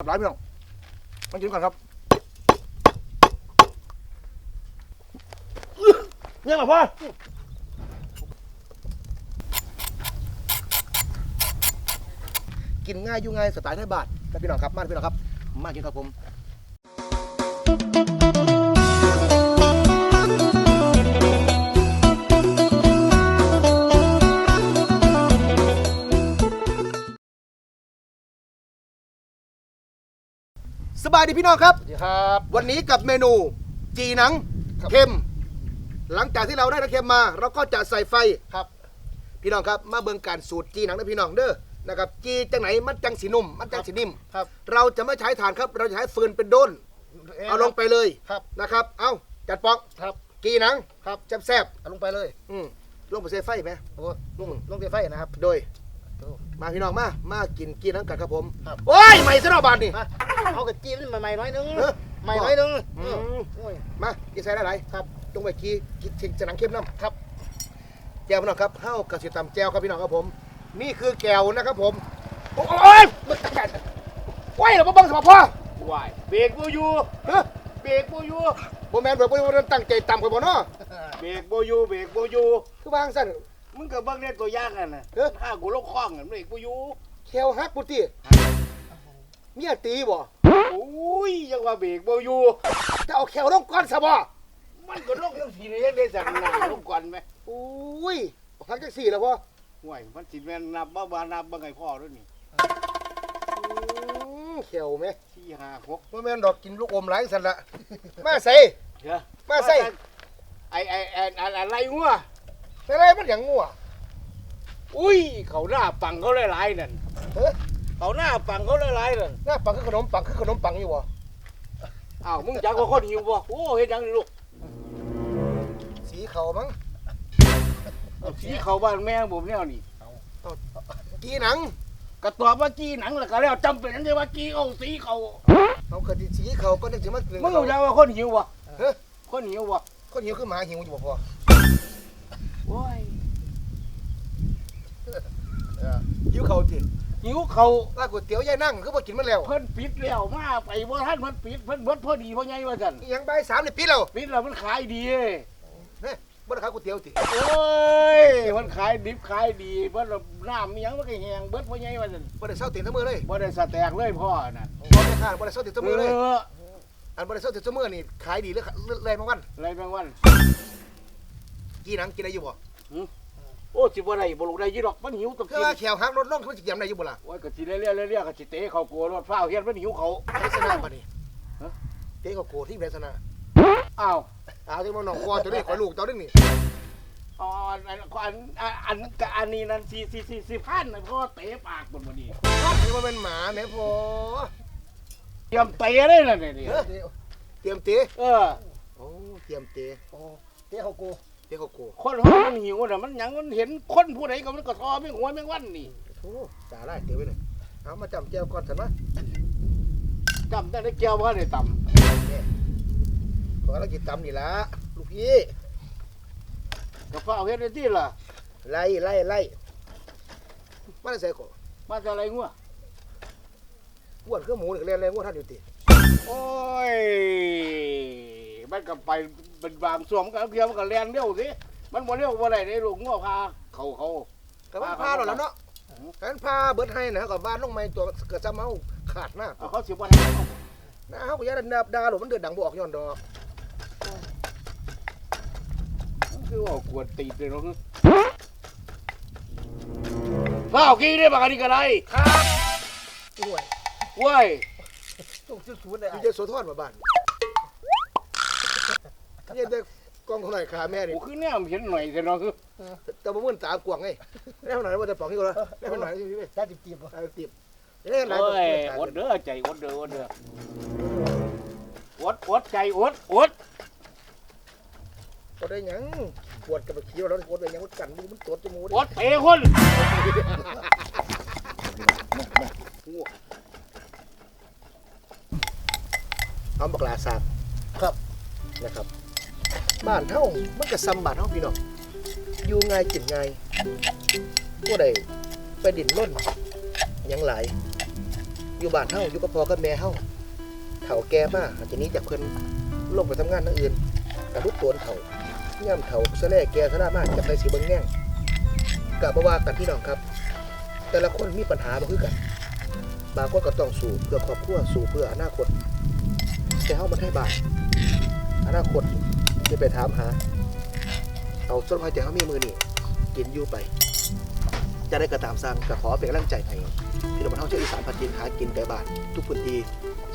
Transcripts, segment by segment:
ร้ายพี่น้องมากินก่อนครับเนี่ยหรอพ่อกินง่ายอยู่ง่ายสไตล์ไทยบาทครับพี่น้องครับ มาพี่น้องครับ มากินครับผม สบายดีพี่น้องครับ สวัสดีครับ วันนี้กับเมนูจีหนังครับ เค็ม หลังจากที่เราได้น้ำเค็มมา เราก็จะใส่ไฟ ครับ พี่น้องครับมาเบิ่งการสูตรจีหนังนะพี่น้องเด้อนะครับจีจังไหนมันจังสีนุ่มมันจังสีนิ่ม ครับเราจะไม่ใช้ถ่านครับเราจะใช้ฟืนเป็นโดนเอาลงไปเลยครับ นะครับ เอาจัดปอกครับจีหนังครับแซ่บเอาลงไปเลย ๆอืมลงไปใส่ไฟไหมโอ้อืมลงเตไฟนะครับ โดยโอ้ มาพี่น้องมา มากินจีหนังกันครับผมครับ โอ้ยใหม่ซะหน่อบาทนี่มาเอากระจีนใหม่ๆหน่อยนึงเออใหม่หน่อยนึงอืมเออโอ้ย มากินใส่ได้ไหนครับลงไปกีกินจีหนังเค็มน้ำครับแก้วพี่น้องครับเฮ้ากระสิตำแก้วครับพี่น้องครับผม นี่คือแก้วนะครับผม โอ้ยมันตัดโอ้ยเราบังสมพ่อวายเบรกบูยูเฮ้ยเบรกบูยูโมแมนแบบว่าตั้งใจต่ำกว่าบ่เนาะเบรกบูยูเบรกบูยูคือวางสั่น มึงกับเบิ้งเนี่ยตัวอยางกันนะเอ้อถ้ากูลงคล้องกันเบรกบูยูแควฮักปุติเมียตีบ่โอ้ยยังว่าเบรกบูยูจะเอาแควลงก้อนซะบ่มันก็ลงทั้งทีนี้ยังได้สั่งหนาลงก่อนไหมอุ้ยฮักจังสี่แล้วพ่อห่วยมันสิแม่นนับบ้าบานับบ้าไงพ่อด้วยนี่อืมแควไหมสี่ห้าหกโมแมนดอกกินลูกอมหลายสั่นละ มาใส่เดี๋ยวมาใส่ไอ้ไอ้ไอ้ไอ้อะไรงัว ใส่อะไรมันอย่างงัวอุ้ย เขาหน้าปังเขาหลายๆนั่นเฮ้ยเขาหน้าปังเขาหลายๆนั่นหน้าปังคือขนมปังคือขนมปังอยู่บ่อ้าวมึงจักว่าคนหิวบ่โอ้เฮ็ดหยังนี่ลูกสีเขามั้งเอาสีเขาบ้านแม่ผมแนวนี่กีหนังกระตอบว่าจี้หนังแล้วก็แล้วจำเป็นอันที่ว่าจี้เอาสีเขาเอากระดิสีเขาก็นึกถึงมันมึงรู้จักว่าคนหิวบ่เฮ้ยคนหิวบ่คนหิวคือหมาหิวอยู่บ่พ่อ โอ้ย หิวเขาจริงหิวเขาร้านก๋วยเตี๋ยวยายนั่งคือบ่กินมันแล้วเพิ่นปิดแล้วมาไปบ่ทันมันปิดเพิ่นเบิดพอดีพอใหญ่ว่าซั่นอิหยังใบายสามนี่ปิดแล้วปิดแล้วมันขายดีเฮ้ยบ่ได้ขายก๋วยเตี๋ยวติโอ้ยมันขายดิบขายดีเพิ่นเอาน้ำมีหยังมันก็แห้งเบิดพอใหญ่ว่าซั่นบ่ได้เศร้าตีนทั้งมือเลยบ่ได้สแตกเลยพ่อนั่นบ่ได้ค่าบ่ได้เศร้าตีนทั้งมือเลยเอออันบ่ได้เศร้าตีนทั้งมือนี่ขายดีหรือหรือแรงบางวันอะไรบางวัน กี่หนังกินได้อยู่บ่ โอ้สิบ่ได้บ่ลูกได้ยี่ดอกมันหิวต้องคืกิอนว่าแขวหักรถลงคือมันสิยำได้อยู่บ่ล่ะโอ้ยก็สิเรื่อยๆเรื่อยๆก็สิเตะเขากลัวรถฟ้าวเฮียนมันหิวเขาลักษณะบัดนี้ฮะเจ๊ก็โกรธที่ลักษณะอ้าวเอาที่มันน้องคอตัวนี้ขอลูกตัวนึงนี่อ๋ออันอันอันอันกับอันนี้นั่นสี่สี่สี่สี่พันนะพ่อเตะปากบนบนนี้นี่มันเป็นหมาแม่พ่อเตรียมเตะได้เลยเนี่ยเฮ้ยเตรียมเตะเออโอ้เตรียมเตะโอ้เตะเขากู เตะเขาโกรธคนเขามันหิวน่ะมันหยังมันเห็นคนผู้ใดก็มันก็ทอไม่หัวไม่วันนี่โอ้จ่าไล่เตะไว้เลยเอามาจำแก้วก่อนสันวะจำได้ได้เกี่ยวว่าได้ต่ขอแล้วกินตำนี่ละลูกพี่ำกับฟ้าวเฮ็ดได้ที่ล่ะไล่ไล่ไล่มาได้ใส่ก่อนมาจะอะไรงัวอ้วนคือหมูนี่ก็เรียนแรงอ้วนท่านอยู่ติโอ้ยมันก็ไป เป็นบางส่วนมันก็เกี่ยวมันก็แรงเร็วสิมันบ่เร็วบ่ได้ในลูกงัวพาเขาเขา แต่ว่าพาหรอแล้วเนาะกันพาเบิดให้นะกับบ้านลงไม้ตัวเกิดซ้ำเมาขาดหน้าเอาเขาสิบ่ได้เอาหน้าเขาก็ยัดดาดาหรือมันเดือดดังบออกย้อนดอกคือว่ากวนตีนเลยเนาะข้าวกี้ได้บักอันนี้ก็ได้ครับอ้วนเว้ยต้องซื้อสูตรเลยจะโสธรมาบ้าน เนี่ยเด็กกองของหน่อยขาแม่นี่โอ้คือแนมเห็นหน่อยแต่เนาะคือแต่บ่มื่นตากวางไงได้หน่อยว่าจะปอกให้กูแล้วได้หน่อยพี่ได้ติบติบเอาติบได้หลายโอ้ยอดเด้อใจอดเด้ออดเด้ออดอดใจอดอดก็ได้หยังปวดกับเคี้ยวแล้วปวดไปยังมันกันมันตรวจจมูกอดเตะคนเอาบักลาสาบครับนะครับ บ้านเฮามันก็ซ้ำบ้านเฮาพี่น้องอยู่ง่ายกินง่ายบ่ได้ไปดินร่นหยังหลาย อยู่บ้านเฮาอยู่กับพ่อกับแม่เฮาเฒ่าแก่มาอาจจะหนี้จากเพิ่นลงไปทำงานทางอื่นกระลุกโตนเฒ่าย่ำเฒ่าซะแล่แก่ซะหน้ามากจะไปสิเบิ่งแง่งก็บ่ว่ากันพี่น้องครับ แต่ละคนมีปัญหาบ่คือกัน บางคนก็ต้องสู้เพื่อครอบครัวสู้เพื่ออนาคตแต่เฮามันให้บาปอนาคต จะไปถามหา เอาส้นไม้แต่เฮามีมือนี่กินอยู่ไป จะได้กระตามสร้างก็ขอเป็นกำลังใจให้พี่น้องบ้านเฮาเชื่ออีสานพันดินหากินไก่บ้าน ทุกพื้นที่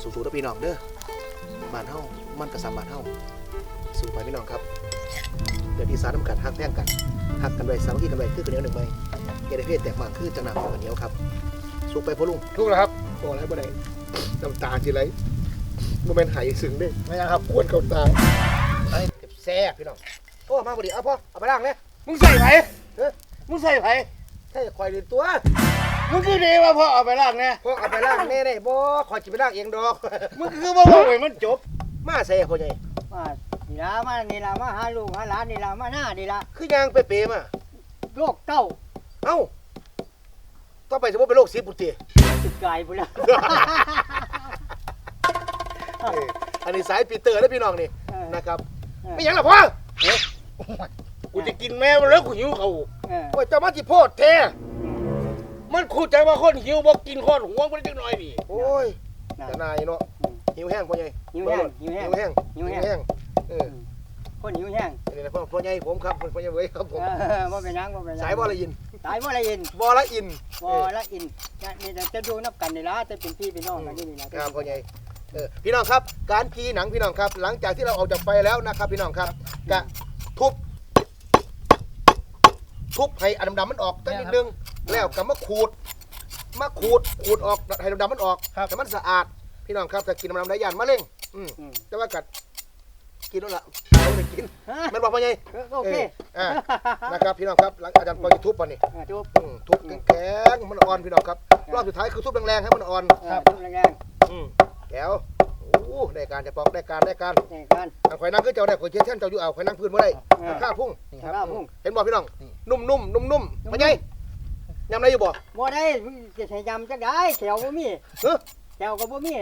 สู้ๆนะพี่น้องเด้อบ้านเฮามันก็สามบ้านเฮาสู้ไปพี่น้องครับเดือดอีสานน้ำกันฮักแพ่งกันฮักกันไว้สามัคคีกันไว้คือกันเหนียวหนึ่งไม้เกดเพศแตกมากคือจังหนากันเหนียวครับสู้ไปพ่อลุงทุกแล้วครับบอกอะไรบ่ได้น้ำตาสิไหลโมเมนต์หายซึ้งเด้ไม่ยังครับควนเข้าตาไอ้ แซ่บพี่น้องโอ้มาพอดีเอาพ่อเอาไปล้างเลยมึงใส่ไผเอ้ยมึงใส่ไผให้คอยเรียนตัว มึงคือดีว่าพ่อเอาไปล้างแน่พ่อเอาไปล้างแน่ได้บ่คอยจิไปล้างเองดอก มึงคือบ่บอกให้มันจบ มาใส่พ่อใหญ่มานี่ละมานี่ละมาหาลูกหาหลานนี่ละมาหน้านี่ละคือยางเปๆมาโรคเต้าเอ้าต่อไปสมมติเป็นโรคซีบุตรีติดกายไปแล้วเอออันนี้สายปีเตอร์แล้วพี่น้องนี่เออนะครับเออ ไม่หยังหรอพ่อกูจะกินแม่มันแล้วกูหิวเขาเออโอ้ยเจ้ามาจิโพดแท้ มันคูดใจว่าคนหิวบอกกินข้อนหัวมันจังหน่อยนี่โอ้ยน่ะ แต่นายเนาะอืมหิวแห้งพ่อใหญ่หิวแห้งหิวแห้งหิวแห้งหิวแห้งเออคนหิวแห้งอันนี้นะพ่อพ่อใหญ่ผมครับพ่อใหญ่เว้ยครับผม เออบ่เป็นหยังบ่เป็นหงสายบอละยินสายบ่ละอินบอละอินบ่ละอินเนี่ยนี่จะดูนับกันนี่ละจะเป็นพี่เป็นน้องกันนี่นี่ละครับพ่อใหญ่ เออพี่น้องครับ การพีหนังพี่น้องครับ หลังจากที่เราออกจากไฟแล้วนะครับ พี่น้องครับกะทุบ ทุบให้อันดำๆมันออกตั้งนิดนึงแล้วก็มาขูดมาขูดขูดออกให้ดำๆมันออกให้มันสะอาด พี่น้องครับถ้ากินดำๆได้ยานมะเร็งอืมอืม แต่ว่ากัดกินแล้วล่ะไม่ได้กินฮะมันบอกพ่อใหญ่เออโอเคเอออ่านะครับพี่น้องครับหลังอาจารย์ปอยทุบป่ะนี่เออทุบอืมทุบแข็งๆมันอ่อนพี่น้องครับ รอบสุดท้ายคือทุบแรงๆให้มันอ่อนเออทุบแรงอืม แก้วโอ้ได้การจะปอกได้การได้การๆนี่กัน อันข่อยนั่งคือเจ้าได้ข่อยเชี่ยเช่นเจ้าอยู่เอาข่อยนั่งพื้นบ่ได้เออ ข้าพุ่งข้าวพุ่งเห็นบ่พี่น้องนุ่มๆนุ่มๆพ่อใหญ่ยำไรอยู่บ่ บ่ได้จะใช้ยำจักได้แถวบ่มีเฮ้อ แถวก็บ่มี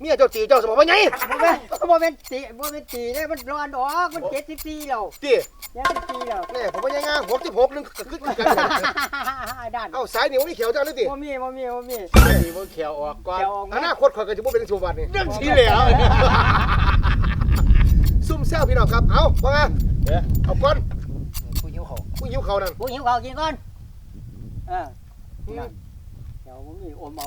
เมียเจ้าตีเจ้าสมบ่พ่อใหญ่บ่แม่นบ่แม่นตีบ่แม่นตีเด้มันร้อนออกมัน74แล้วตียังเป็นตีแล้วแน่ผมพ่อใหญ่งาม66นึงก็คือกันด้านเอ้าสายเหนียวนี่เขียวเจ้าเลยติบ่มีบ่มีบ่มีนี่มันเขียวออกก่อนแถวออกอมานาคตข่อยก็สิบ่เป็นสุวรรณนี่เรื่องชี้แล้วซุ่มแซวพี่น้องครับ เอาว่าไงเด้อเอาก่อนผู้หิวเขาผู้หิวเขานั่นผู้หิวเขากินก่อนเอออืมนั่นเดี๋ยวบ่มีอมเอา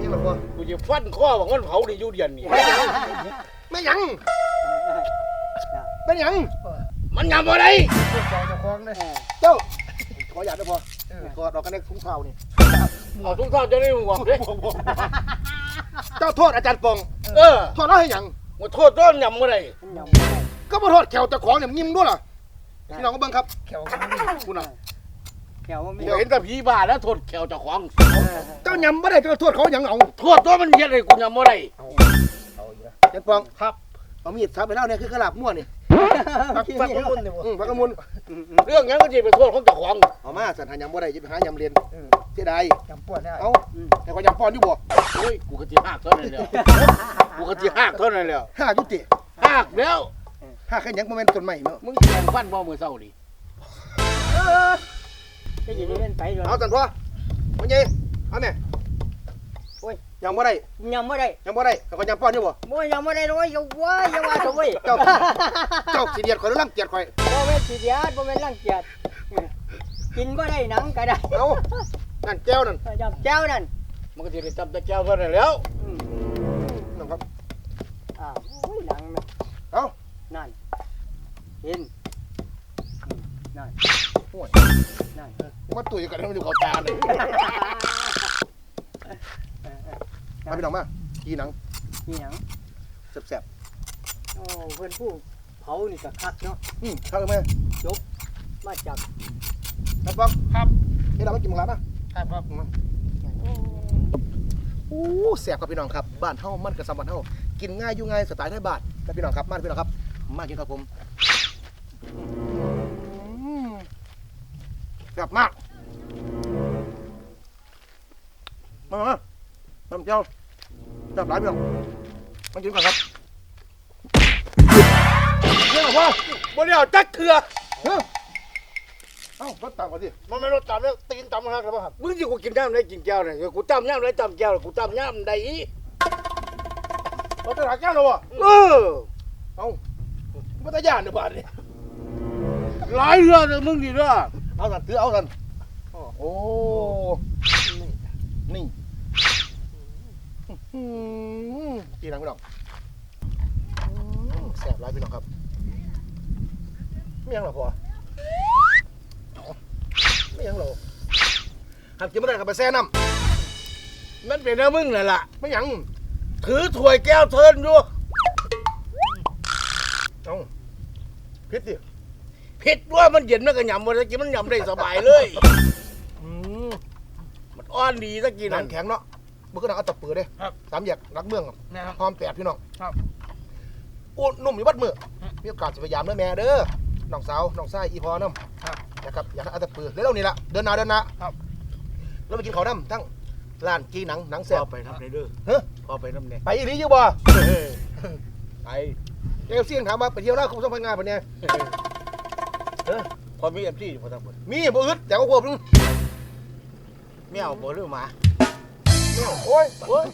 นี่หรอพ่อกูจะฟันข้อว่ามันเผาในยูเดียนนี่ไม่หยังไม่หยัง มันยำอะไรเจ้าเจ้าของเลยเออเจ้าขออยากได้พอขอดอกกันในถุงเท้านี่เอาทุกท่านจะได้หวังเด้เจ้าโทษอาจารย์ปอง เออโทษเราให้หยังมาโทษต้นยำอะไรมันยำบ่ได้ก็มาโทษแขวเจ้าของเนี่ยยิ้มด้วยล่ะพี่น้องก็เบิ่งครับแขวก็ไม่ดีคุณน่ะ แถวบ่มีเดี๋ยวเห็นแต่ผีบ้าแล้วโทษแขวเจ้าของเจ้ายำไม่ได้เจ้าโทษเขาหยังเอาโทษตัวมันเย็ดเลยกูยำอะไรอาจารย์ปองครับเอามีดทับไปแล้วเนี่ยคือกระลาบมั่วนี่ปักปักมุนนี่บ่อืมพักกระมุนเรื่องนั้นก็จะไปโทษของเจ้าของเอามาสันหายำบ่ได้จะไปหายำเรียนเสียดายจำปวดได้เอาแต่ก็ยำปอนอยู่บ่เฮ้ยกูกะทิหักเท่านั้นแล้วกูกะทิหักเท่านั้นแล้วห้ายุติหักแล้วห้าแค่หยังโมเมนต์ต้นใหม่เนาะมึงแข่งฟันบ่มือเศร้าดิ จะอยู่เล่นไปเลยเอาสันพ่อมันยัยเอาแม่โอ้ยยำบ่ได้ยำบ่ได้ยำบ่ได้แต่ก็ยำปอนอยู่บ่บ่ยำบ่ได้เลยอย่าว่าอย่าว่าซะเว้ยเจ้า เจ้าสีเดียดข่อยหรือรังเกียจข่อยบ่แม่นสิเดียดบ่แม่นรังเกียจกินบ่ได้หนังก็ได้เอา นั่นแก้วนั่นยำแจ้วนั่นมันก็จะได้จำแต่แก้วเท่านั้นแล้วอืมนั่นครับอ้าวโอ้ยหนั งนะเอ้านั่นเห็นอืมนั่นโอ้ยนั่นมาตุ๋ยกันให้มันอยู่เขาตาเลยเออเออมาพี่น้องมากีหนังนี่หยังแซ่บโอ้เพิ่นผู้เผานี่ก็คักเนาะๆอืมเข้าเลยไหมมาจากครับป๊อกครับนี่เราไม่กินหมูกระทะครับครับมาโอ้แซ่บครับพี่น้องครับ บ้านเฮามันกับสมบัติเฮากินง่ายอยู่ง่ายสไตล์ไทยบ้านครับพี่น้องครับมาพี่น้องครับ มากินครับผม อืมแซ่บมาก มามาน้ำเจ้าจับหลายพี่น้องมากินก่อนครับเนี่ยพ่อบ่ได้เอาจักเถื่อเฮ้ยเอ้ารถตามก่อนสิมันไม่รถตามแล้วตีนตำหักแล้วบ่ครับมึงสิกูกินน้ำได้กินแก้วเนี่ยกูตำน้ำได้ตำแก้วกูตำน้ำได้อีรถจะหาแก้วแล้ววะเออเอ้าไม่ตายานเดี๋ยวบาดนี่หลายเรื่องเลยมึงดีเด้อ เอาสันถือเอาสันโอ้นี่อื้อหือพี่น้องพี่น้องอื้อแซ่บหลายพี่น้องครับไม่ยังหรอพ่อเอาไม่ยังหรอหันกินไม่ได้กับไปแซ่น้มันเป็นเรื่องมึงนั่นล่ะำไม่ยัง ถือถ้วยแก้วเทินอยู่เอ้าพิษดิ ผิดว่ามันเย็นมันก็ยำมันกินมันยำได้สบายเลยอืมมันอ่อนดีตะกี้หนันั่งนแข็งเนาะมันก็หนังอัตตะปือเด้ครับ สามแยกรักเมืองครับนะครับ พร้อมแปดพี่น้องครับ อู้นุ่มอยู่บัดมือมีโอกาสจะพยายามเด้อแม่เด้อน้องสาวน้องชายอีพอน้ำครับนะครับอยากให้อัตตะปือเร็วๆนี่ละเดินหนาเดินหนาครับ แล้วไปกินข้าวน้ำทั้งร้านกีหนังหนังพแซ่อบไปทำในเด้อเฮ้ยพอไปทำในไปอีหลีอยู่บ่ ไป เอฟซีถามมาไปเที่ยวหน้าคุ้มสมพันงานปะเนี่ย เออพอมีเอฟซีพอทั้งหมดมีบ่อึดแต่ก็พวกนึงไม่เอาบ่เรื่องหมาไม่เอาโอ้ยโอ้ย